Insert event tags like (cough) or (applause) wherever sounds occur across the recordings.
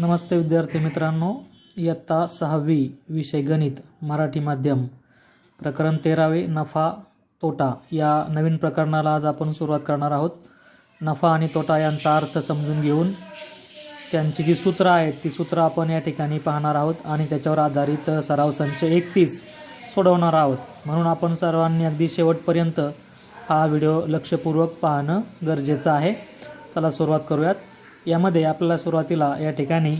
नमस्ते विद्यार्थी मित्रांनो इयत्ता सहावी विषय गणित मराठी माध्यम प्रकरण तेरावे नफा तोटा. या नवीन प्रकरणाला आज आपण सुरुवात करणार आहोत. नफा आणि तोटा यांचा अर्थ समजून घेऊन त्यांची जी सूत्रं आहेत ती सूत्रं आपण या ठिकाणी पाहणार आहोत आणि त्याच्यावर आधारित सराव संच एकतीस सोडवणार आहोत. म्हणून आपण सर्वांनी अगदी शेवटपर्यंत हा व्हिडिओ लक्षपूर्वक पाहणं गरजेचं आहे. चला सुरुवात करूयात. यामध्ये आपल्याला सुरुवातीला या ठिकाणी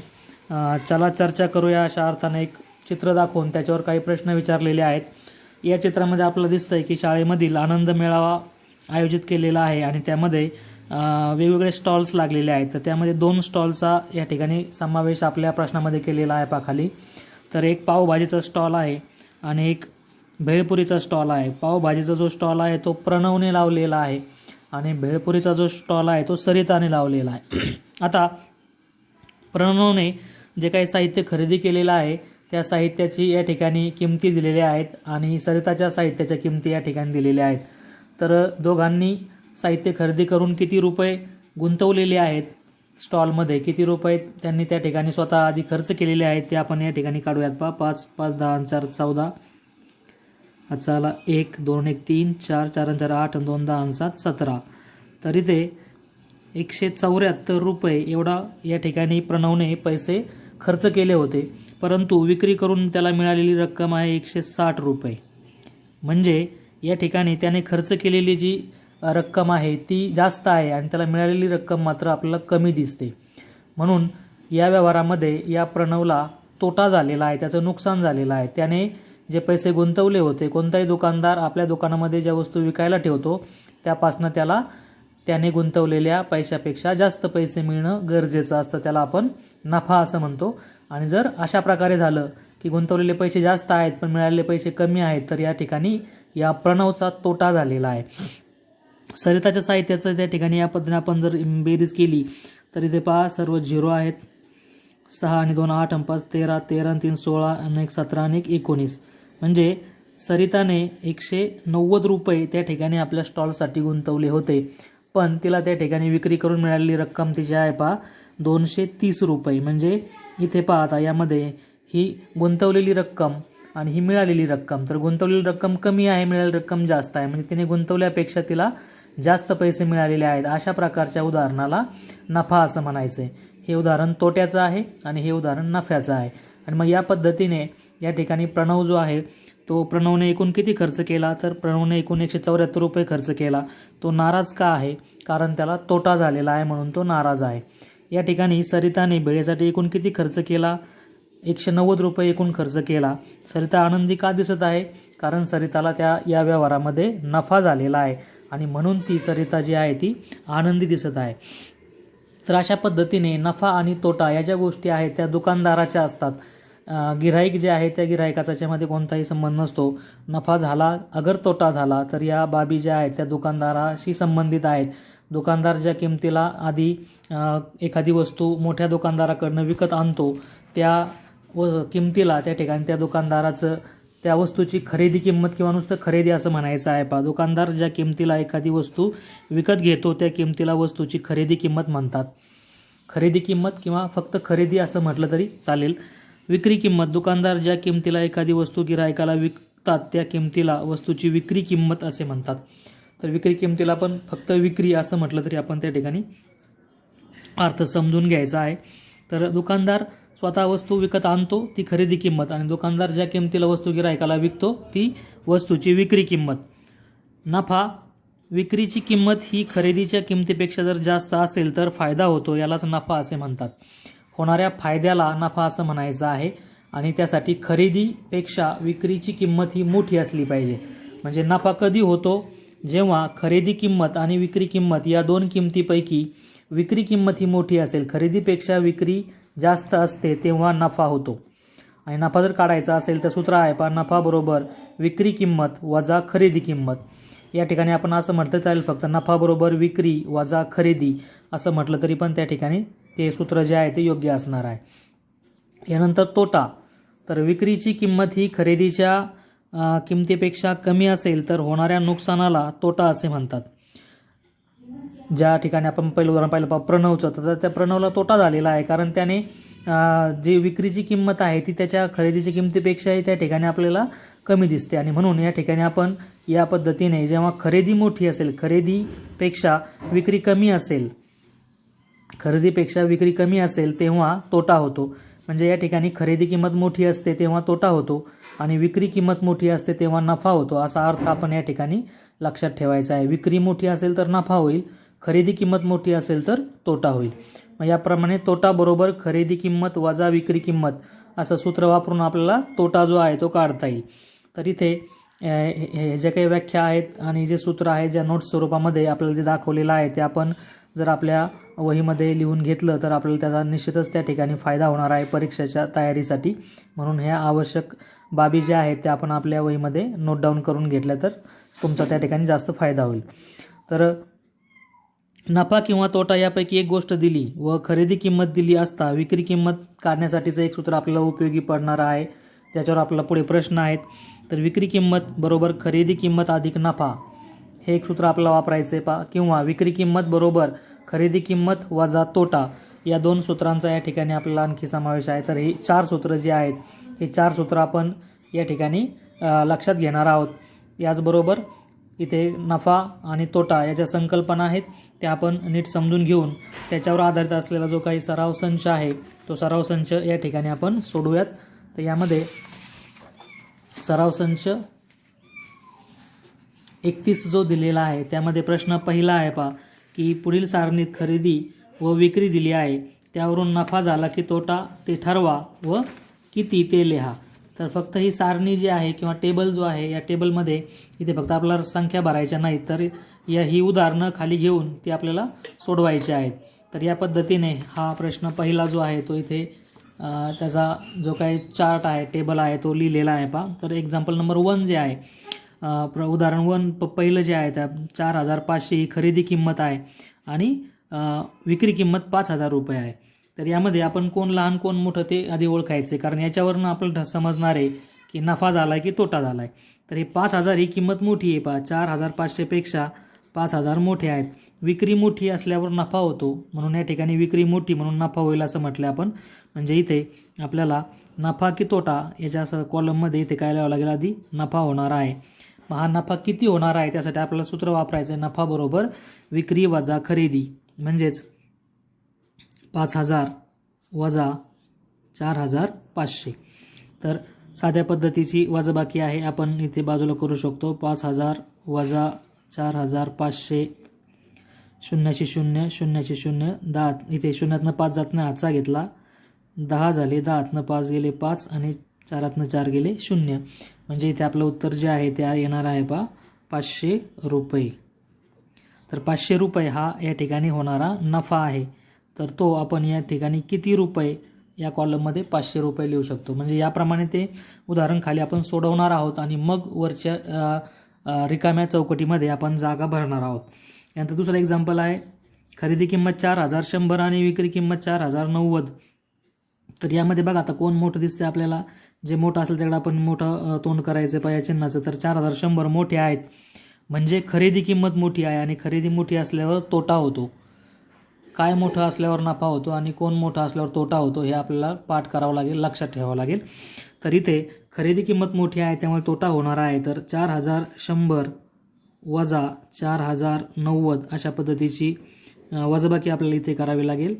चला चर्चा करूया अशा अर्थाने एक चित्र दाखवून त्याच्यावर काही प्रश्न विचारलेले आहेत. या चित्रामध्ये आपल्याला दिसतंय की शाळेमधील आनंद मेळावा आयोजित केलेला आहे आणि त्यामध्ये वेगवेगळे स्टॉल्स लागलेले आहेत. तर त्यामध्ये दोन स्टॉलचा या ठिकाणी समावेश आपल्या प्रश्नामध्ये केलेला आहे पाखाली. तर एक पावभाजीचा स्टॉल आहे आणि एक भेळपुरीचा स्टॉल आहे. पावभाजीचा जो स्टॉल आहे तो प्रणवने लावलेला आहे. आणि भेळपुरीचा जो स्टॉल आहे तो सरिताने लावलेला आहे. (clears throat) आता प्रणवने जे काही साहित्य खरेदी केलेलं आहे त्या साहित्याची या ठिकाणी किमती दिलेल्या आहेत आणि सरिताच्या साहित्याच्या किमती या ठिकाणी दिलेल्या आहेत. तर दोघांनी साहित्य खरेदी करून किती रुपये गुंतवलेले आहेत स्टॉलमध्ये किती रुपये त्यांनी त्या ठिकाणी स्वतः आधी खर्च केलेले आहेत ते आपण या ठिकाणी काढूयात. पा पाच पाच दहा चार चौदा. आजचा आला एक दोन एक तीन चार चार आणि चार आठ आणि दोन दहा आणि सात सतरा. तर इथे एकशे चौऱ्याहत्तर रुपये एवढा या ठिकाणी प्रणवने पैसे खर्च केले होते. परंतु विक्री करून त्याला मिळालेली रक्कम आहे एकशे साठ रुपये. म्हणजे या ठिकाणी त्याने खर्च केलेली जी रक्कम आहे ती जास्त आहे आणि त्याला मिळालेली रक्कम मात्र आपल्याला कमी दिसते. म्हणून या व्यवहारामध्ये या प्रणवला तोटा झालेला आहे त्याचं नुकसान झालेलं आहे. त्याने जे पैसे गुंतवले होते कोणताही दुकानदार आपल्या दुकानामध्ये ज्या वस्तू विकायला ठेवतो त्यापासनं त्याला त्याने गुंतवलेल्या पैशापेक्षा जास्त पैसे मिळणं गरजेचं असतं. त्याला आपण नफा असं म्हणतो. आणि जर अशा प्रकारे झालं की गुंतवलेले पैसे जास्त आहेत पण मिळालेले पैसे कमी आहेत तर या ठिकाणी या प्रणवचा तोटा झालेला आहे. सरिताच्या साहित्याचं त्या ठिकाणी या पद्धतीने आपण जर बेरीज केली तर इथे पहा सर्व झिरो आहेत. सहा आणि दोन आठ आणि पाच तेरा तेरा आणि तीन सोळा आणि एक सतरा आणि एक एकोणीस. म्हणजे सरिताने एकशे नव्वद रुपये त्या ठिकाणी आपल्या स्टॉलसाठी गुंतवले होते. पण तिला त्या ठिकाणी विक्री करून मिळालेली रक्कम तिची आहे पहा दोनशे तीस रुपये. म्हणजे इथे पाहता आता यामध्ये ही गुंतवलेली रक्कम आणि ही मिळालेली रक्कम. तर गुंतवलेली रक्कम कमी आहे मिळालेली रक्कम जास्त आहे. म्हणजे तिने गुंतवल्यापेक्षा तिला जास्त पैसे मिळालेले आहेत. अशा प्रकारच्या उदाहरणाला नफा असं म्हणायचं आहे हे उदाहरण तोट्याचं आहे आणि हे उदाहरण नफ्याचं आहे. आणि मग या पद्धतीने या ठिकाणी प्रणव जो आहे तो प्रणवने एकूण किती खर्च केला? तर प्रणवने एकूण एकशे चौऱ्याहत्तर रुपये खर्च केला. तो नाराज का आहे? कारण त्याला तोटा झालेला आहे म्हणून तो नाराज आहे. या ठिकाणी सरिताने बेळेसाठी एकूण किती खर्च केला? एकशे नव्वद रुपये एकूण खर्च केला. सरिता आनंदी का दिसत आहे? कारण सरिताला त्या या व्यवहारामध्ये नफा झालेला आहे. आणि म्हणून ती सरिता जी आहे ती आनंदी दिसत आहे. तर अशा पद्धतीने नफा आणि तोटा या ज्या गोष्टी आहेत त्या दुकानदाराच्या असतात. गिराईक गिऱ्हाईक जे आहे त्या गिऱ्हाईकाचा याच्यामध्ये कोणताही संबंध नसतो. नफा झाला अगर तोटा झाला तर या बाबी ज्या आहेत त्या दुकानदाराशी संबंधित आहेत. दुकानदार ज्या किमतीला आधी एखादी वस्तू मोठ्या दुकानदाराकडनं विकत आणतो त्या व किमतीला त्या ठिकाणी त्या दुकानदाराचं त्या वस्तूची खरेदी किंमत किंवा नुसतं खरेदी असं म्हणायचं आहे पा दुकानदार ज्या किमतीला एखादी वस्तू विकत घेतो त्या किमतीला वस्तूची खरेदी किंमत म्हणतात. खरेदी किंमत किंवा फक्त खरेदी असं म्हटलं तरी चालेल. विक्री किंमत. दुकानदार ज्या किमतीला एखादी वस्तू गिरायकाला विकतात त्या किमतीला वस्तूची विक्री किंमत असे म्हणतात. तर विक्री किंमतीला पण फक्त विक्री असं म्हटलं तरी आपण त्या ठिकाणी अर्थ समजून घ्यायचा आहे. तर दुकानदार स्वतः वस्तू विकत आणतो ती खरेदी किंमत. आणि दुकानदार ज्या किमतीला वस्तू गिरायकाला विकतो ती वस्तूची विक्री किंमत. नफा विक्रीची किंमत ही खरेदीच्या किमतीपेक्षा जर जास्त असेल तर फायदा होतो यालाच नफा असे म्हणतात. होणाऱ्या फायद्याला नफा असं म्हणायचं आहे. आणि त्यासाठी खरेदीपेक्षा विक्रीची किंमत ही मोठी असली पाहिजे. म्हणजे नफा कधी होतो? जेव्हा खरेदी किंमत आणि विक्री किंमत या दोन किमतीपैकी विक्री किंमत ही मोठी असेल खरेदीपेक्षा विक्री जास्त असते तेव्हा नफा होतो. आणि नफा जर काढायचा असेल तर सूत्र आहे पहा नफा बरोबर विक्री किंमत वजा खरेदी किंमत. या ठिकाणी आपण असं म्हटलं चालेल फक्त नफा बरोबर विक्री वजा खरेदी असं म्हटलं तरी पण त्या ठिकाणी ते सूत्र जे आहे ते योग्य असणार आहे. यानंतर तोटा. तर विक्रीची किंमत ही खरेदीच्या किमतीपेक्षा कमी असेल तर होणाऱ्या नुकसानाला तोटा असे म्हणतात. ज्या ठिकाणी आपण पहिलं उदाहरण पाहिलं प्रणवचं. तर त्या प्रणवला तोटा झालेला आहे कारण त्याने जी विक्रीची किंमत आहे ती त्याच्या खरेदीच्या किमतीपेक्षाही त्या ठिकाणी आपल्याला कमी दिसते. आणि म्हणून या ठिकाणी आपण या पद्धतीने जेव्हा खरेदी मोठी असेल खरेदीपेक्षा विक्री कमी असेल खरेदीपेक्षा विक्री कमी असेल तेव्हा तोटा होतो. म्हणजे या ठिकाणी खरेदी किंमत मोठी असते तेव्हा तोटा होतो आणि विक्री किंमत मोठी असते तेव्हा नफा होतो. असा अर्थ आपण या ठिकाणी लक्षात ठेवायचा आहे. विक्री मोठी असेल तर नफा होईल खरेदी किंमत मोठी असेल तर तोटा होईल. मग याप्रमाणे तोटाबरोबर खरेदी किंमत वजा विक्री किंमत असं सूत्र वापरून आपल्याला तोटा जो आहे तो काढता येईल. तर इथे हे हे जे काही व्याख्या आहेत आणि जे सूत्र आहे ज्या नोट्स स्वरूपामध्ये आपल्याला जे दाखवलेलं आहे ते आपण जर आपल्या वहीमध्ये लिहून घेतलं तर आपल्याला त्याचा निश्चितच त्या ठिकाणी फायदा होणार आहे परीक्षेच्या तयारीसाठी. म्हणून ह्या आवश्यक बाबी ज्या आहेत त्या आपण आपल्या वहीमध्ये नोट डाऊन करून घेतल्या तर तुमचा त्या ठिकाणी जास्त फायदा होईल. तर नफा किंवा तोटा यापैकी एक गोष्ट दिली व खरेदी किंमत दिली असता विक्री किंमत काढण्यासाठीचं एक सूत्र आपल्याला उपयोगी पडणार आहे. ज्याच्यावर आपला पुढे प्रश्न आहेत. तर विक्री किंमत बरोबर खरेदी किंमत अधिक नफा हे एक सूत्र आपल्याला वापरायचं आहे पा किंवा विक्री किंमत बरोबर खरेदी किंमत वजा तोटा या दोन सूत्रांचा या ठिकाणी आपल्याला आणखी समावेश आहे. तर ही चार सूत्र जी आहेत हे चार सूत्र आपण या ठिकाणी लक्षात घेणार आहोत. याचबरोबर इथे नफा आणि तोटा याच्या संकल्पना आहेत त्या आपण नीट समजून घेऊन त्याच्यावर आधारित असलेला जो काही सराव संच आहे तो सराव संच या ठिकाणी आपण सोडूयात. तर यामध्ये सराव संच एकतीस जो दिलेला आहे त्यामध्ये प्रश्न पहिला आहे पा की पुढील सारणीत खरेदी व विक्री दिली आहे त्यावरून नफा झाला की तोटा ते ठरवा व किती ते लिहा. तर फक्त ही सारणी जी आहे किंवा टेबल जो आहे या टेबलमध्ये इथे फक्त आपल्याला संख्या भरायच्या नाहीत तर या ही उदाहरणं खाली घेऊन ती आपल्याला सोडवायची आहेत. तर या पद्धतीने हा प्रश्न पहिला जो आहे तो इथे त्याचा जो काही चार्ट आहे टेबल आहे तो लिहिलेला आहे पा तर एक्झाम्पल नंबर वन जे आहे प्र उदाहरण वन प पहिलं जे आहे त्या चार हजार पाचशे ही खरेदी किंमत आहे आणि विक्री किंमत पाच हजार रुपये आहे. तर यामध्ये आपण कोण लहान कोण मोठं ते आधी ओळखायचे कारण याच्यावरनं आपल्याला समजणार आहे की नफा झाला आहे की तोटा झाला आहे तर हे पाच हजार ही किंमत मोठी आहे पा चार हजार पाचशेपेक्षा पाच हजार मोठे आहेत. विक्री मोठी असल्यावर नफा होतो. म्हणून या ठिकाणी विक्री मोठी म्हणून नफा होईल असं म्हटलं आपण. म्हणजे इथे आपल्याला नफा की तोटा याच्या असं कॉलममध्ये इथे काय लावावं लागेल? आधी नफा होणार आहे. मग हा नफा किती होणार आहे त्यासाठी आपल्याला सूत्र वापरायचं आहे नफा बरोबर विक्री वजा खरेदी. म्हणजेच पाच हजार वजा चार हजार पाचशे. तर साध्या पद्धतीची वजाबाकी आहे. आपण इथे बाजूला करू शकतो. पाच हजार वजा चार हजार पाचशे शून्यशे शून्य शून्यशे शून्य दहा. इथे शून्यातनं पाच जातनं आजचा घेतला. दहा झाले दहातनं पाच गेले पाच आणि चारातनं चार गेले शून्य. म्हणजे इथे आपलं उत्तर जे आहे ते येणार आहे पा पाचशे रुपये. तर पाचशे रुपये हा या ठिकाणी होणारा नफा आहे. तर तो आपण या ठिकाणी किती रुपये या कॉलममध्ये पाचशे रुपये लिहू शकतो? म्हणजे याप्रमाणे ते उदाहरण खाली आपण सोडवणार आहोत आणि मग वरच्या रिकाम्या चौकटीमध्ये आपण जागा भरणार आहोत. यानंतर दुसरं एक्झाम्पल आहे. खरेदी किंमत चार हजार शंभर आणि विक्री किंमत चार हजार नव्वद. तर यामध्ये बघा आता कोण मोठं दिसते आपल्याला? जे मोठं असेल त्याकडे आपण मोठं तोंड करायचं आहे या चिन्हाचं तर चार हजार शंभर मोठे आहेत. म्हणजे खरेदी किंमत मोठी आहे आणि खरेदी मोठी असल्यावर तोटा होतो. काय मोठं असल्यावर नफा होतो आणि कोण मोठं असल्यावर तोटा होतो हे आपल्याला पाठ करावं लागेल लक्षात ठेवावं लागेल. तर इथे खरेदी किंमत मोठी आहे त्यामुळे तोटा होणार आहे. तर चार हजार शंभर वजा चार हजार नव्वद अशा पद्धतीची वजबाकी वजाबाकी आपल्याला इथे करावी लागेल.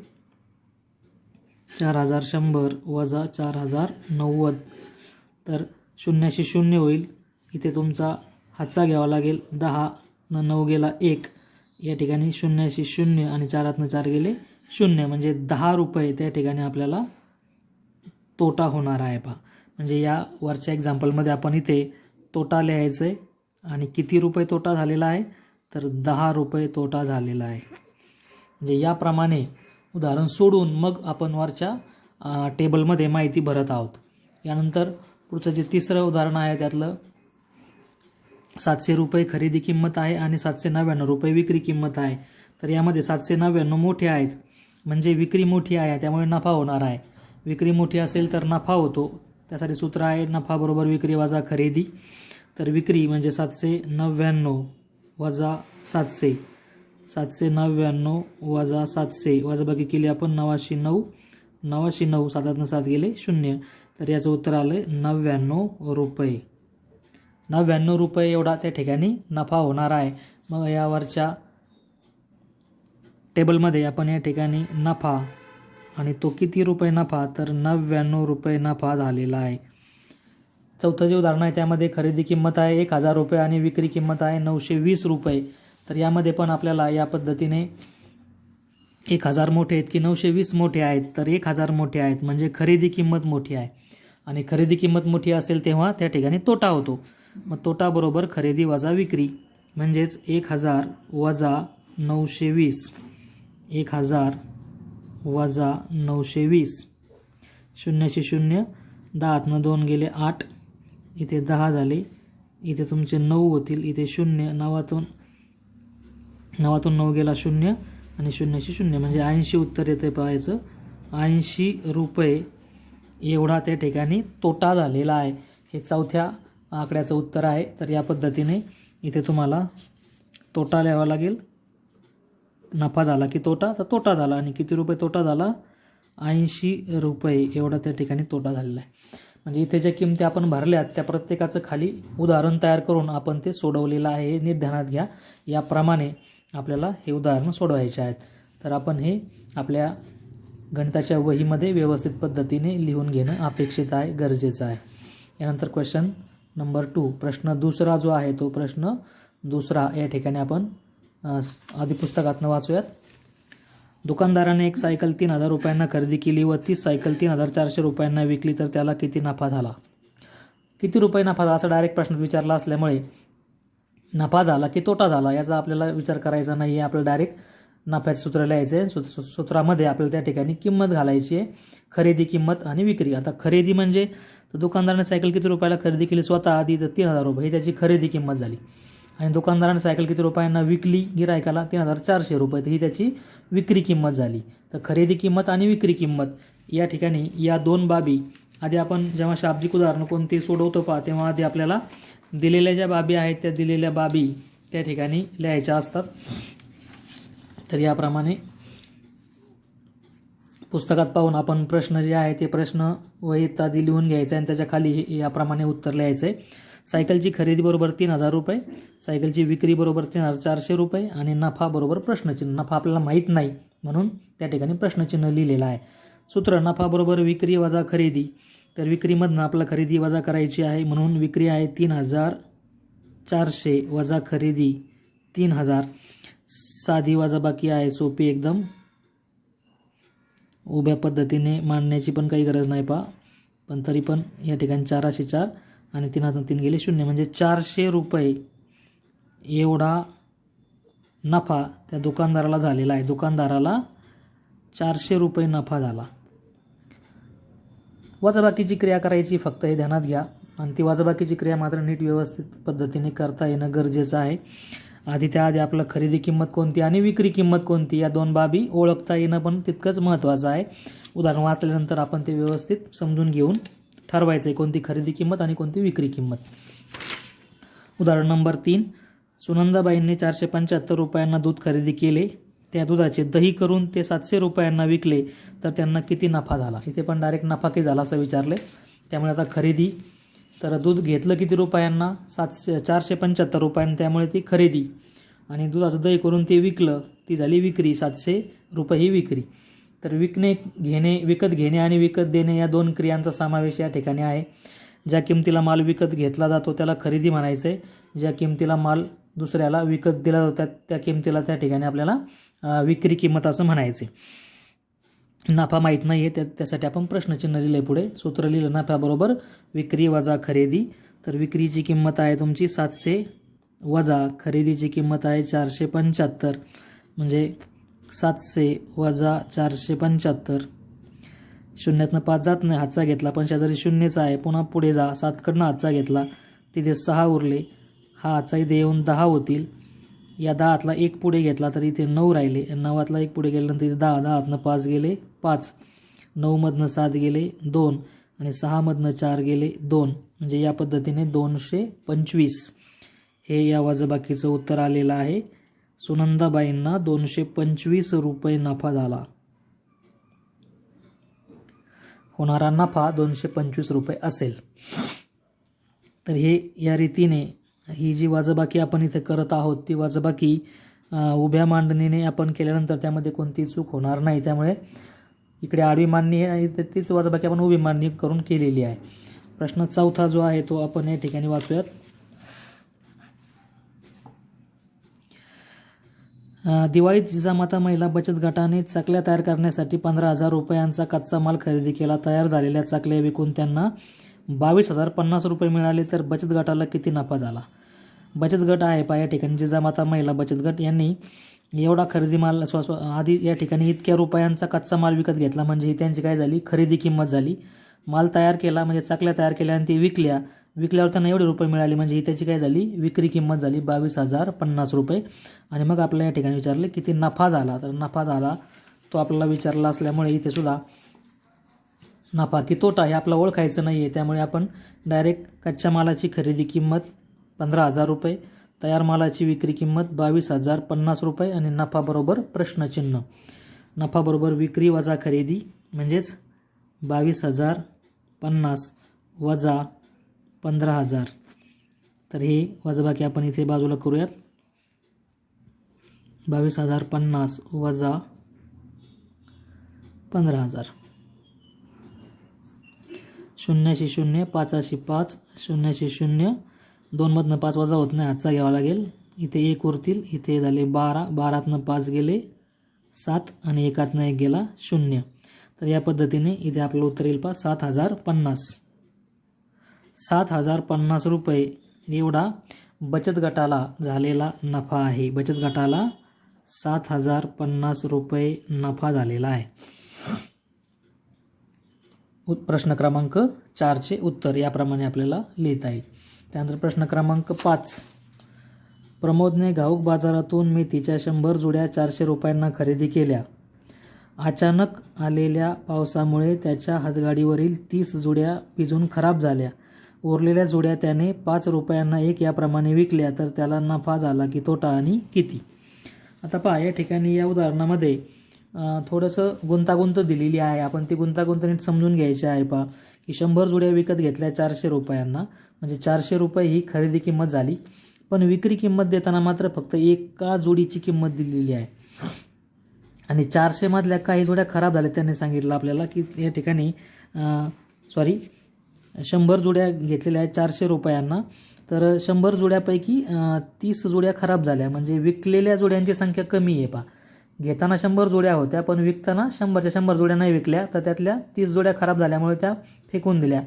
चार हजार शंभर वजा चार हजार नव्वद. तर शून्याशी शून्य होईल. इथे तुमचा हातचा घ्यावा लागेल. दहा न नऊ गेला एक. या ठिकाणी शून्याशी शून्य आणि चारातनं चार गेले शून्य. म्हणजे दहा रुपये त्या ठिकाणी आपल्याला तोटा होणार आहे पहा. म्हणजे या वरच्या एक्झाम्पलमध्ये आपण इथे तोटा लिहायचं आहे. आणि किती रुपये तोटा झालेला आहे? तर दहा रुपये तोटा झालेला आहे. म्हणजे याप्रमाणे उदाहरण सोडून मग आपण वरच्या टेबलमध्ये माहिती भरत आहोत. यानंतर पुढचं जे तिसरं उदाहरण आहे त्यातलं सातशे रुपये खरेदी किंमत आहे आणि सातशे नव्याण्णव रुपये विक्री किंमत आहे. तर यामध्ये सातशे नव्याण्णव मोठे आहेत. म्हणजे विक्री मोठी आहे त्यामुळे नफा होणार आहे. विक्री मोठी असेल तर नफा होतो. त्यासाठी सूत्र आहे नफा बरोबर विक्री वजा खरेदी. तर विक्री म्हणजे सातशे नव्याण्णव वजा सातशे. सातशे नव्याण्णव वजा सातशे वजाबाकी केली आपण नवाशी नऊ. नवाशी नऊ सातातनं सात गेले शून्य. तर याचं उत्तर आलं आहे नव्याण्णव रुपये. नव्याण्णव रुपये एवढा त्या ठिकाणी नफा होणार आहे. मग यावरच्या टेबलमध्ये आपण या ठिकाणी नफा आणि तो किती रुपये नफा तर नव्याण्णव रुपये नफा झालेला आहे. चौथं जे उदाहरण आहे त्यामध्ये खरेदी किंमत आहे एक हजार रुपये आणि विक्री किंमत आहे नऊशे वीस रुपये. तर यामध्ये पण आपल्याला या पद्धतीने एक हजार मोठे आहेत की नऊशे वीस मोठे आहेत तर एक हजार मोठे आहेत म्हणजे खरेदी किंमत मोठी आहे. आणि खरेदी किंमत मोठी असेल तेव्हा त्या ठिकाणी तोटा होतो. मग तोटाबरोबर खरेदी वजा विक्री म्हणजेच एक हजार वजा नऊशे वीस. एक हजार वजा नऊशे वीस. शून्यशे शून्य दहातनं दोन गेले आठ इथे दहा झाले इथे तुमचे नऊ होतील इथे शून्य नवातून नवातून नऊ गेला शून्य आणि शून्यशे शून्य. म्हणजे ऐंशी उत्तर येते पाहायचं. ऐंशी रुपये एवढा त्या ठिकाणी तोटा झालेला आहे. हे चौथ्या आकड्याचं उत्तर आहे. तर या पद्धतीने इथे तुम्हाला तोटा लिहावा लागेल. नफा झाला की तोटा तर तोटा झाला. आणि किती रुपये तोटा झाला? ऐंशी रुपये एवढा त्या ठिकाणी तोटा झालेला आहे. म्हणजे इथे ज्या किमती आपण भरल्यात त्या प्रत्येकाचं खाली उदाहरण तयार करून आपण ते सोडवलेलं आहे. हे नीट ध्यानात घ्या. याप्रमाणे आपल्याला हे उदाहरणं सोडवायचे आहेत. तर आपण हे आपल्या गणिताच्या वहीमध्ये व्यवस्थित पद्धतीने लिहून घेणं अपेक्षित आहे गरजेचं आहे. यानंतर क्वेश्चन नंबर टू प्रश्न दुसरा जो आहे तो प्रश्न दुसरा. या ठिकाणी आपण आधी पुस्तकातनं वाचूयात. दुकानदाराने एक सायकल तीन हजार रुपयांना खरेदी केली व ती सायकल तीन हजार चारशे रुपयांना विकली तर त्याला किती नफा झाला? किती रुपये नफा झाला? असा डायरेक्ट प्रश्न विचारला असल्यामुळे नफा झाला की तोटा झाला याचा आपल्याला विचार करायचा नाही आहे आपल्याला डायरेक्ट नफ्याचं सूत्र लिहायचं आहे सूत्र सूत्रामध्ये आपल्याला त्या ठिकाणी किंमत घालायची आहे. खरेदी किंमत आणि विक्री. आता खरेदी म्हणजे तर दुकानदाराने सायकल किती रुपयाला खरेदी केली? स्वतः आधी तर तीन हजार रुपये. ही त्याची खरेदी किंमत झाली. आणि दुकानदाराने सायकल किती रुपयांना विकली? गिरायकाला तीन हजार चारशे रुपये. तर ही त्याची विक्री किंमत झाली. तर खरेदी किंमत आणि विक्री किंमत या ठिकाणी या दोन बाबी आधी आपण जेव्हा शाब्दिक उदाहरणं कोणती सोडवतो पहा तेव्हा आधी आपल्याला दिलेल्या ज्या बाबी आहेत त्या दिलेल्या बाबी त्या ठिकाणी लिहायच्या असतात. तर याप्रमाणे पुस्तकात पाहून आपण प्रश्न जे आहे ते प्रश्न वहीत आधी लिहून घ्यायचा आणि त्याच्याखाली हे- याप्रमाणे उत्तर लिहायचं. आहे सायकलची खरेदी बरोबर तीन हजार रुपये सायकलची विक्री बरोबर तीन हजार चारशे रुपये आणि नफा बरोबर प्रश्नचिन्ह. नफा आपल्याला माहीत नाही म्हणून त्या ठिकाणी प्रश्नचिन्ह लिहिलेलं आहे. सूत्र नफा बरोबर विक्री वजा खरेदी. तर विक्रीमधनं आपला खरेदी वजा करायची आहे म्हणून विक्री आहे तीन हजार चारशे वजा खरेदी तीन हजार. साधी वजा बाकी आहे सोपी एकदम. उभ्या पद्धतीने मांडण्याची पण काही गरज नाही पा. पण तरी पण या ठिकाणी चाराशे चार आणि तीन हातून तीन गेले शून्य. म्हणजे चारशे रुपये एवढा नफा त्या दुकानदाराला झालेला आहे. दुकानदाराला चारशे रुपये नफा झाला. वजाबाकीची क्रिया करायची फक्त हे ध्यानात घ्या. आणि ती वजाबाकीची क्रिया मात्र नीट व्यवस्थित पद्धतीने करता येणं गरजेचं आहे. आधी त्याआधी आपलं खरेदी किंमत कोणती आणि विक्री किंमत कोणती या दोन बाबी ओळखता येणं पण तितकंच महत्त्वाचं आहे. उदाहरण वाचल्यानंतर आपण ते व्यवस्थित समजून घेऊन ठरवायचं आहे कोणती खरेदी किंमत आणि कोणती विक्री किंमत. उदाहरण नंबर तीन. सुनंदाबाईंनी चारशे पंच्याहत्तर रुपयांना दूध खरेदी केले. त्या दुधाचे दही करून ते सातशे रुपयांना विकले तर त्यांना किती नफा झाला? इथे पण डायरेक्ट नफा किती झाला असं विचारले. त्यामुळे आता खरेदी तर दूध घेतलं किती रुपयांना? सातशे चारशे पंच्याहत्तर रुपयांना त्यामुळे ती खरेदी. आणि दुधाचं दही करून ते विकलं ती झाली विक्री सातशे रुपये ही विक्री. तर विकणे घेणे विकत घेणे आणि विकत देणे या दोन क्रियांचा समावेश या ठिकाणी आहे. ज्या किमतीला माल विकत घेतला जातो त्याला खरेदी म्हणायचं आहे ज्या किमतीला माल दुसऱ्याला विकत दिला जातो त्या किमतीला त्या ठिकाणी आपल्याला विक्री किंमत असं म्हणायचे. नफा माहीत नाही आहे त्या त्यासाठी आपण प्रश्नचिन्ह लिहिले आहे पुढे. सूत्र लिहिलं नफ्याबरोबर विक्री वजा खरेदी. तर विक्रीची किंमत आहे तुमची सातशे वजा खरेदीची किंमत आहे चारशे पंच्याहत्तर. म्हणजे सातशे वजा चारशे पंच्याहत्तर. शून्यातनं पाच जात नाही हातचा घेतला. पण शेजारी शून्यच आहे पुन्हा पुढे जा. सातकडनं हातचा घेतला तिथे सहा उरले. हा हातचा इथे येऊन दहा होतील. या दहातला एक पुढे घेतला तर इथे नऊ राहिले. नवातला एक पुढे गेल्यानंतर इथे दहा दहातनं पाच गेले पाच. नऊमधनं सात गेले दोन. आणि सहामधनं चार गेले दोन. म्हणजे या पद्धतीने दोनशे पंचवीस. हे या वजाबाकीचं उत्तर आलेलं आहे. सुनंदाबाईंना दोनशे पंचवीस रुपये नफा झाला. होणारा नफा दोनशे पंचवीस रुपये असेल. तर हे या रीतीने ही जी वाजबाकी आपण इथे करत आहोत ती वाजबाकी उभ्या मांडणीने आपण केल्यानंतर त्यामध्ये कोणती चूक होणार नाही. त्यामुळे इकडे आडवी मांडणी आहे तर तीच वाजबाकी आपण उभी मांडणी करून केलेली आहे. प्रश्न चौथा जो आहे तो आपण या ठिकाणी वाचूयात. दिवाळीत जिजामाता महिला बचत गटाने चकल्या तयार करण्यासाठी पंधरा हजार रुपयांचा कच्चा माल खरेदी केला. तयार झालेल्या चकल्या विकून त्यांना बावीस हजार पन्नास रुपये मिळाले तर बचत गटाला किती नफा झाला? बचत गट आहे पा या ठिकाणी. जिजामाता महिला बचत गट यांनी एवढा खरेदी माल स्व स्व आधी या ठिकाणी इतक्या रुपयांचा कच्चा माल विकत घेतला. म्हणजे ही त्यांची काय झाली? खरेदी किंमत झाली. माल तयार केला म्हणजे चाकल्या तयार केल्या आणि ती विकल्या. विकल्यावर त्यांना एवढे रुपये मिळाले. म्हणजे ही त्याची काय झाली? विक्री किंमत झाली बावीस हजार पन्नास रुपये. आणि मग आपल्याला या ठिकाणी विचारले किती नफा झाला. तर नफा झाला तो आपल्याला विचारला असल्यामुळे इथे सुद्धा नफा की तोटा हे आपला ओळखायचं नाही आहे त्यामुळे आपण डायरेक्ट कच्च्या मालाची खरेदी किंमत पंधरा हजार रुपये. तयार मालाची विक्री किंमत बावीस हजार पन्नास रुपये आणि नफाबरोबर प्रश्नचिन्ह नफाबरोबर विक्री वजा खरेदी म्हणजेच बावीस हजार पन्नास वजा पंधरा हजार. तर हे वजबाकी आपण इथे बाजूला करूयात. बावीस हजार पन्नास वजा पंधरा हजार. शून्याशी शून्य पाचाशी पाच शून्याशी शून्य दोनमधनं पाच वजा होत नाही आजचा घ्यावा लागेल. इथे एक उरतील इथे झाले बारा बारातनं पाच गेले सात आणि एकातनं एक गेला शून्य. तर या पद्धतीने इथे आपलं उत्तर येईल पा सात हजार पन्नास. सात हजार पन्नास रुपये एवढा बचत गटाला झालेला नफा आहे. बचत गटाला सात हजार पन्नास रुपये नफा झालेला आहे. प्रश्न क्रमांक चारचे उत्तर याप्रमाणे आपल्याला लिहिता येईल. त्यानंतर प्रश्न क्रमांक पाच. प्रमोदने घाऊक बाजारातून मेथीच्या शंभर जुड्या चारशे रुपयांना खरेदी केल्या. अचानक आलेल्या पावसामुळे त्याच्या हातगाडीवरील तीस जुड्या भिजून खराब झाल्या. उरलेल्या जुड्या त्याने पाच रुपयांना एक याप्रमाणे विकल्या तर त्याला नफा झाला की तोटा आणि किती? आता पहा या ठिकाणी या उदाहरणामध्ये थोडंसं गुंतागुंत दिलेली आहे. आपण ती गुंतागुंत नीट समजून घ्यायची आहे पहा. की शंभर जुड्या विकत घेतल्या चारशे रुपयांना. म्हणजे चारशे रुपये ही खरेदी किंमत झाली. पण विक्री किंमत देताना मात्र फक्त एका जोडीची किंमत दिलेली आहे. आणि चारशेमधल्या काही जोड्या खराब झाल्या त्यांनी सांगितलं आपल्याला की या ठिकाणी सॉरी शंभर जोड्या घेतलेल्या आहेत चारशे रुपयांना. तर शंभर जोड्यापैकी तीस जोड्या खराब झाल्या. म्हणजे विकलेल्या जोड्यांची संख्या कमी आहे पा घेताना शंभर जोड्या होत्या पण विकताना शंभरच्या शंभर जोड्या नाही विकल्या तर त्यातल्या तीस जोड्या खराब झाल्यामुळे त्या फेकून दिल्या.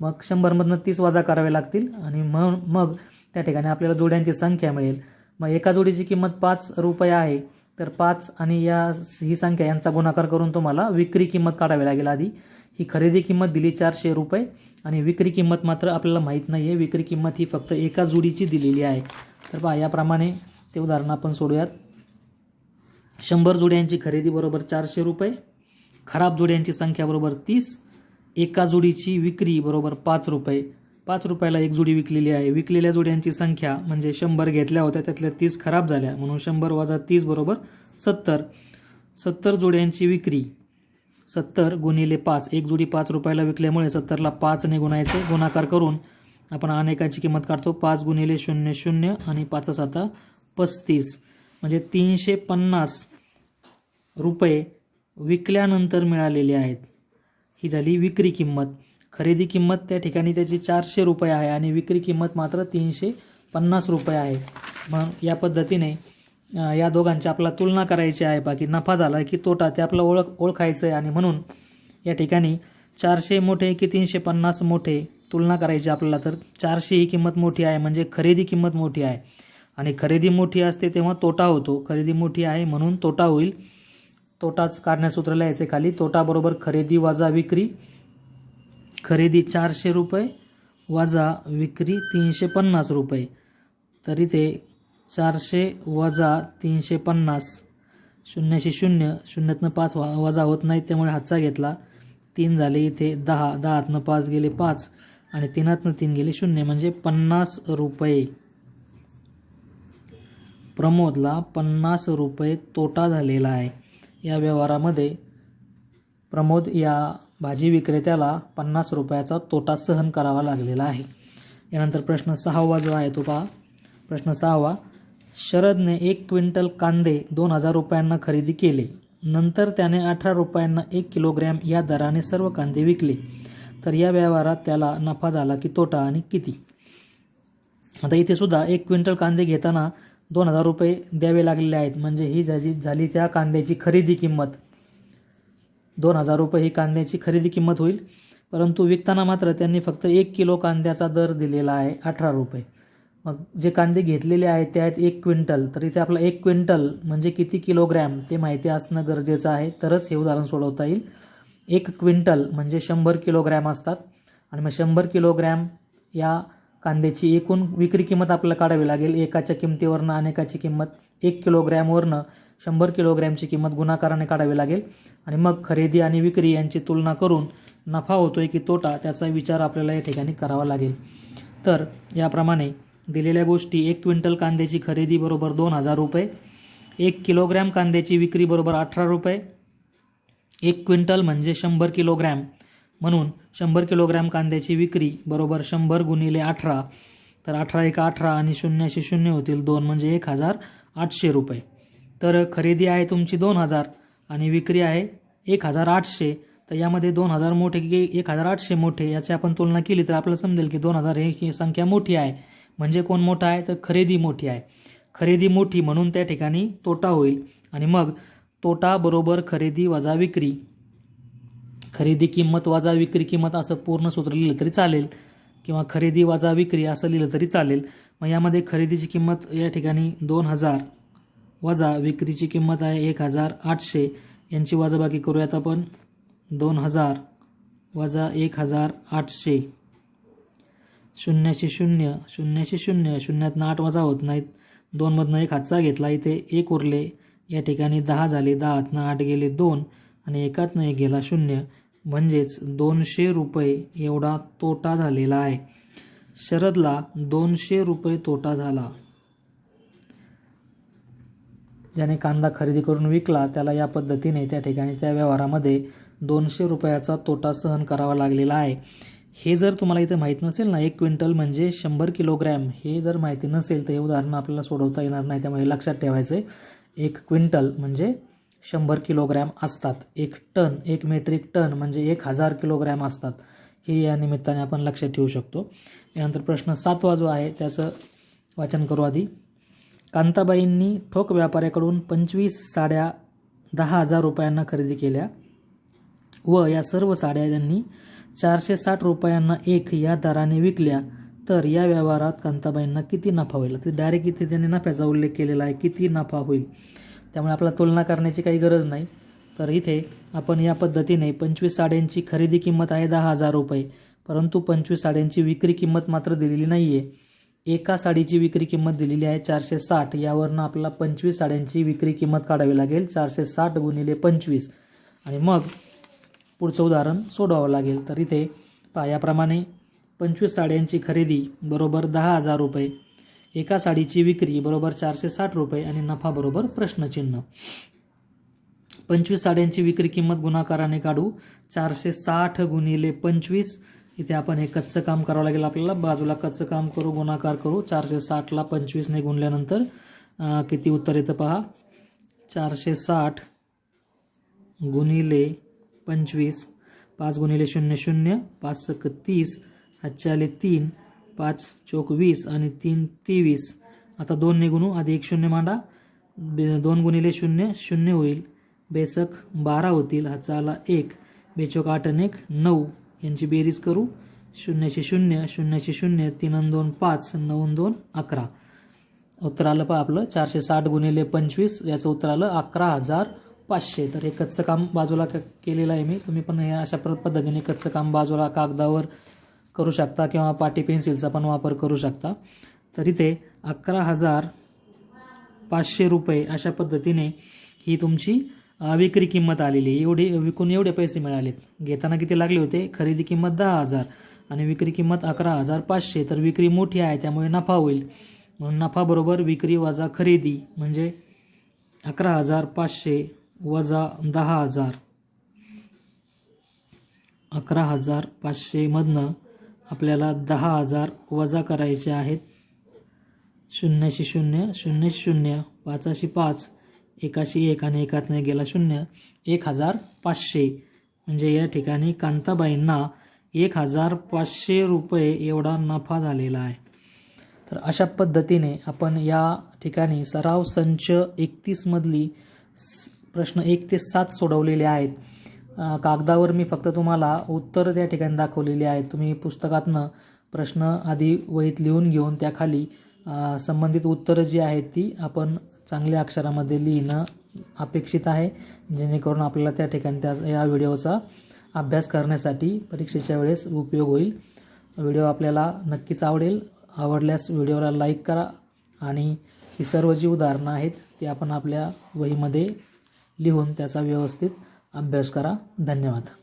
मग शंभरमधनं तीस वजा करावे लागतील आणि मग मग त्या ठिकाणी आपल्याला जोड्यांची संख्या मिळेल. मग एका जोडीची किंमत पाच रुपये आहे तर पाच आणि या ही संख्या यांचा गुणाकार करून तुम्हाला विक्री किंमत काढावी लागेल आधी. ही खरेदी किंमत दिली चारशे रुपये आणि विक्री किंमत मात्र आपल्याला माहीत नाही आहे विक्री किंमत ही फक्त एका जोडीची दिलेली आहे. तर पहा याप्रमाणे ते उदाहरण आपण सोडूयात. शंभर जोड्यांची खरेदी बरोबर चारशे रुपये खराब जोड्यांची संख्या बरोबर तीस एका जोडीची विक्री बरोबर पाच रुपये. पाच रुपयाला एक जोडी विकलेली आहे. विकलेल्या जोड्यांची संख्या म्हणजे शंभर घेतल्या होत्या त्यातल्या तीस खराब झाल्या. म्हणून शंभर वजा तीस बरोबर सत्तर. सत्तर जोड्यांची विक्री. सत्तर गुणिले पाच. एक जोडी पाच रुपयाला विकल्यामुळे सत्तरला पाचने गुणायचे. गुणाकार करून आपण अनेकाची किंमत काढतो. पाच गुणिले शून्य शून्य आणि पाच साता पस्तीस. म्हणजे तीनशे पन्नास रुपये विकल्यानंतर मिळालेले आहेत. ही झाली विक्री किंमत. खरेदी किंमत त्या ठिकाणी त्याची चारशे रुपये आहे आणि विक्री किंमत मात्र तीनशे पन्नास रुपये आहे. मग या पद्धतीने या दोघांची आपला तुलना करायची आहे. बाकी नफा झाला की तोटा ते आपलं ओळख ओळखायचं आहे आणि म्हणून या ठिकाणी चारशे मोठे की तीनशे पन्नास मोठे तुलना करायची आपल्याला तर चारशे ही किंमत मोठी आहे. म्हणजे खरेदी किंमत मोठी आहे. आणि खरेदी मोठी असते तेव्हा तोटा होतो. खरेदी मोठी आहे म्हणून तोटा होईल. तोटाच काढण्यास सूत्र लिहायचे खाली तोटाबरोबर खरेदी वजा विक्री. खरेदी चारशे रुपये वजा विक्री तीनशे पन्नास रुपये. तर इथे चारशे वजा तीनशे पन्नास. शून्याशी शून्य. शून्यातनं पाच वा वजा होत नाही त्यामुळे हातचा घेतला. तीन झाले इथे दहा. दहातनं पाच गेले पाच. आणि तीनातनं तीन गेले शून्य. म्हणजे पन्नास रुपये. प्रमोदला पन्नास रुपये तोटा झालेला आहे. या व्यवहारामध्ये प्रमोद या भाजी विक्रेत्याला पन्नास रुपयाचा तोटा सहन करावा लागलेला आहे. यानंतर प्रश्न सहावा जो आहे तो पहा. प्रश्न सहावा शरदने एक क्विंटल कांदे दोन हजार रुपयांना खरेदी केले. नंतर त्याने अठरा रुपयांना एक किलोग्रॅम या दराने सर्व कांदे विकले. तर या व्यवहारात त्याला नफा झाला की तोटा आणि किती? आता इथे सुद्धा एक क्विंटल कांदे घेताना दोन हजार रुपये द्यावे लागलेले आहेत. म्हणजे ही झाली झाली त्या कांद्याची खरेदी किंमत. दोन हजार रुपये ही कांद्याची खरेदी किंमत होईल. परंतु विकताना मात्र त्यांनी फक्त एक किलो कांद्याचा दर दिलेला आहे अठरा रुपये. मग जे कांदे घेतलेले आहेत ते आहेत एक क्विंटल. तर इथे आपला एक क्विंटल म्हणजे किती किलोग्रॅम ते माहिती असणं गरजेचं आहे. तरच हे उदाहरण सोडवता येईल. एक क्विंटल म्हणजे शंभर किलोग्रॅम असतात. आणि मग शंभर किलोग्रॅम या कांद्याची एकूण विक्री किंमत आपल्याला काढावी लागेल. एकाच्या किमतीवरनं अनेकाची किंमत एक किलोग्रॅमवरनं शंभर किलोग्रॅमची किंमत गुणाकाराने काढावी लागेल. आणि मग खरेदी आणि विक्री यांची तुलना करून नफा होतोय की तोटा त्याचा विचार आपल्याला या ठिकाणी करावा लागेल. तर याप्रमाणे दिलेल्या गोष्टी एक क्विंटल कांद्याची खरेदी बरोबर दोन हजार रुपये एक किलोग्रॅम कांद्याची विक्री बरोबर अठरा रुपये एक क्विंटल म्हणजे शंभर किलोग्रॅम म्हणून शंभर किलोग्रॅम कांद्याची विक्री बरोबर शंभर गुणिले अठरा. तर अठरा एक अठरा आणि शून्याशी शून्य होतील दोन म्हणजे एक हजार आठशे रुपये. तर खरेदी आहे तुमची दोन हजार आणि विक्री आहे एक हजार आठशे. तर यामध्ये दोन हजार मोठे की एक हजार आठशे मोठे याची आपण तुलना केली तर आपल्याला समजेल की दोन हजार ही संख्या मोठी आहे. म्हणजे कोण मोठा आहे? तर खरेदी मोठी आहे. खरेदी मोठी म्हणून त्या ठिकाणी तोटा होईल. आणि मग तोटा बरोबर खरेदी वजा विक्री. खरेदी किंमत वजा विक्री किंमत असं पूर्ण सूत्र लिहिलं तरी चालेल किंवा खरेदी वजा विक्री असं लिहिलं तरी चालेल. मग यामध्ये खरेदीची किंमत या ठिकाणी दोन हजार वजा विक्रीची किंमत आहे एक हजार आठशे. यांची वजाबाकी करूयात आपण. दोन हजार वजा एक हजार आठशे. शून्याशी शून्य शून्याशी शून्य शून्यातनं आठ वजा होत नाहीत. दोनमधनं एक हातचा घेतला इथे एक उरले. या ठिकाणी दहा झाले दहातनं आठ गेले दोन आणि एकातनं एक गेला शून्य. म्हणजेच दोनशे रुपये एवढा तोटा झालेला आहे. शरदला दोनशे रुपये तोटा झाला. ज्याने कांदा खरेदी करून विकला त्याला या पद्धतीने त्या ठिकाणी त्या व्यवहारामध्ये दोनशे रुपयाचा तोटा सहन करावा लागलेला आहे. हे जर तुम्हाला इथं माहीत नसेल ना एक क्विंटल म्हणजे शंभर किलोग्रॅम. हे जर माहिती नसेल तर हे उदाहरण आपल्याला सोडवता येणार नाही त्यामुळे लक्षात ठेवायचं आहे एक क्विंटल म्हणजे शंभर किलोग्रॅम असतात. एक टन एक मेट्रिक टन म्हणजे एक हजार किलोग्रॅम असतात. हे या निमित्ताने आपण लक्षात ठेवू शकतो. यानंतर प्रश्न सातवा जो आहे. त्याचं वाचन करू आधी. कांताबाईंनी ठोक व्यापाऱ्याकडून पंचवीस साड्या दहा हजार रुपयांना खरेदी केल्या व या सर्व साड्या त्यांनी चारशे साठ रुपयांना एक या दराने विकल्या. तर या व्यवहारात कांताबाईंना किती नफा होईल? ते डायरेक्ट इथे त्यांनी नफ्याचा उल्लेख केलेला आहे. किती नफा होईल? त्यामुळे आपला तुलना करण्याची काही गरज नाही. तर इथे आपण या पद्धतीने पंचवीस साड्यांची खरेदी किंमत आहे दहा हजार रुपये परंतु पंचवीस साड्यांची विक्री किंमत मात्र दिलेली नाही आहे एका साडीची विक्री किंमत दिलेली आहे चारशे साठ यावरनं आपल्याला पंचवीस साड्यांची विक्री किंमत काढावी लागेल चारशे साठ गुणिले पंचवीस. आणि मग पुढचं उदाहरण सोडवावं लागेल. तर इथे पहा याप्रमाणे पंचवीस साड्यांची खरेदी बरोबर दहा हजार रुपये एका साडीची विक्री बरोबर चारशे साठ रुपये आणि नफा बरोबर प्रश्नचिन्ह. पंचवीस साड्यांची विक्री किंमत गुणाकाराने काढू. चारशे साठ गुणिले पंचवीस. इथे आपण हे कच्चं काम करावं लागेल आपल्याला. बाजूला कच्चं काम करू गुणाकार करू. चारशे साठला पंचवीसने गुणल्यानंतर किती उत्तर येतं पहा? चारशे साठ गुणिले पंचवीस. पाच गुणिले शून्य शून्य. पाच सक तीस. हातचे आले तीन. पाच चोक वीस आणि तीन तेवीस. आता दोन निगुणू आधी एक शून्य मांडा. बे दोन गुणिले शून्य शून्य होईल. बेसक बारा होतील. हातचा आला एक. बेचोक आठ आणि एक नऊ. यांची बेरीज करू. शून्यशे शून्य शून्यशे शून्य तीन आणि दोन पाच नऊ दोन अकरा. उत्तर आलं पहा आपलं. चारशे साठ गुणिले पंचवीस याचं उत्तर आलं अकरा हजार पाचशे. तर हे कच्चं काम बाजूला केलेलं आहे मी. तुम्ही पण हे अशा प्र पद्धतीने कच्चं काम बाजूला कागदावर करू शकता किंवा पाटी पेन्सिलचा पण वापर करू शकता. तर इथे अकरा हजार पाचशे रुपये अशा पद्धतीने ही तुमची विक्री किंमत आलेली एवढी विकून एवढे पैसे मिळालेत. घेताना किती लागले होते? खरेदी किंमत दहा हजार आणि विक्री किंमत अकरा हजार पाचशे. तर विक्री मोठी आहे त्यामुळे नफा होईल. म्हणून नफाबरोबर विक्री वजा खरेदी म्हणजे अकरा हजार पाचशे वजा दहा हजार. अकरा हजार पाचशेमधनं आपल्याला दहा हजार वजा करायचे आहेत. शून्याशी शून्य शून्य शून्य पाचाशी पाच एकाशी एक आणि एकातनं गेला शून्य एक हजार पाचशे. म्हणजे या ठिकाणी कांताबाईंना एक हजार पाचशे रुपये एवढा नफा झालेला आहे. तर अशा पद्धतीने आपण या ठिकाणी सराव संच एकतीसमधली प्रश्न एक ते सात सोडवलेले आहेत. कागदावर मी फक्त तुम्हाला उत्तर त्या ठिकाणी दाखवलेली आहेत. तुम्ही पुस्तकातनं प्रश्न आधी वहीत लिहून घेऊन त्याखाली संबंधित उत्तरं जी आहेत ती आपण चांगल्या अक्षरामध्ये लिहिणं अपेक्षित आहे. जेणेकरून आपल्याला त्या ठिकाणी त्या या व्हिडिओचा अभ्यास करण्यासाठी परीक्षेच्या वेळेस उपयोग होईल. व्हिडिओ आपल्याला नक्कीच आवडेल. आवडल्यास व्हिडिओला लाईक करा आणि ही सर्व जी उदाहरणं आहेत ती आपण आपल्या वहीमध्ये लिहून त्याचा व्यवस्थित अभ्यास करा. धन्यवाद.